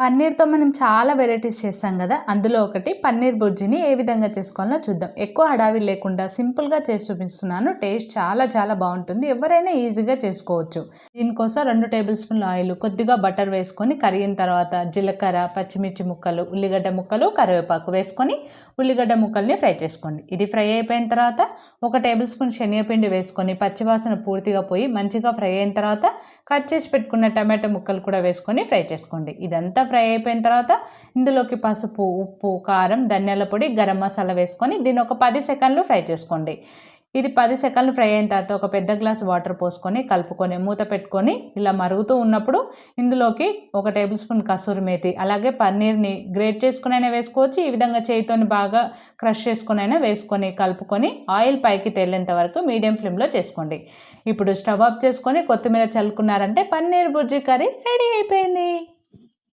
పన్నీర్తో మనం చాలా వెరైటీస్ చేస్తాం కదా. అందులో ఒకటి పన్నీర్ బుర్జీని ఏ విధంగా చేసుకోవాలో చూద్దాం. ఎక్కువ హడావి లేకుండా సింపుల్గా చేసి చూపిస్తున్నాను. టేస్ట్ చాలా చాలా బాగుంటుంది. ఎవరైనా ఈజీగా చేసుకోవచ్చు. దీనికోసం రెండు టేబుల్ స్పూన్ల ఆయిల్ కొద్దిగా బటర్ వేసుకొని కరిగిన తర్వాత జీలకర్ర పచ్చిమిర్చి ముక్కలు ఉల్లిగడ్డ ముక్కలు కరివేపాకు వేసుకొని ఉల్లిగడ్డ ముక్కల్ని ఫ్రై చేసుకోండి. ఇది ఫ్రై అయిపోయిన తర్వాత ఒక టేబుల్ స్పూన్ శనగపిండి వేసుకొని పచ్చివాసన పూర్తిగా పోయి మంచిగా ఫ్రై అయిన తర్వాత కట్ చేసి పెట్టుకున్న టమాటో ముక్కలు కూడా వేసుకొని ఫ్రై చేసుకోండి. ఇదంతా ఫ్రై అయిపోయిన తర్వాత ఇందులోకి పసుపు ఉప్పు కారం ధనియాల పొడి గరం మసాలా వేసుకొని దీన్ని ఒక పది సెకండ్లు ఫ్రై చేసుకోండి. ఇది పది సెకండ్లు ఫ్రై అయిన తర్వాత ఒక పెద్ద గ్లాస్ వాటర్ పోసుకొని కలుపుకొని మూత పెట్టుకొని ఇలా మరుగుతూ ఉన్నప్పుడు ఇందులోకి ఒక టేబుల్ స్పూన్ కసూరి మేతి అలాగే పన్నీర్ని గ్రేట్ చేసుకుని అయినా వేసుకోవచ్చు. ఈ విధంగా చేయితోని బాగా క్రష్ చేసుకుని అయినా వేసుకొని కలుపుకొని ఆయిల్ పైకి తేలేంత వరకు మీడియం ఫ్లేమ్లో చేసుకోండి. ఇప్పుడు స్టవ్ ఆఫ్ చేసుకొని కొత్తిమీర చల్లుకున్నారంటే పన్నీర్ బుర్జీ కర్రీ రెడీ అయిపోయింది.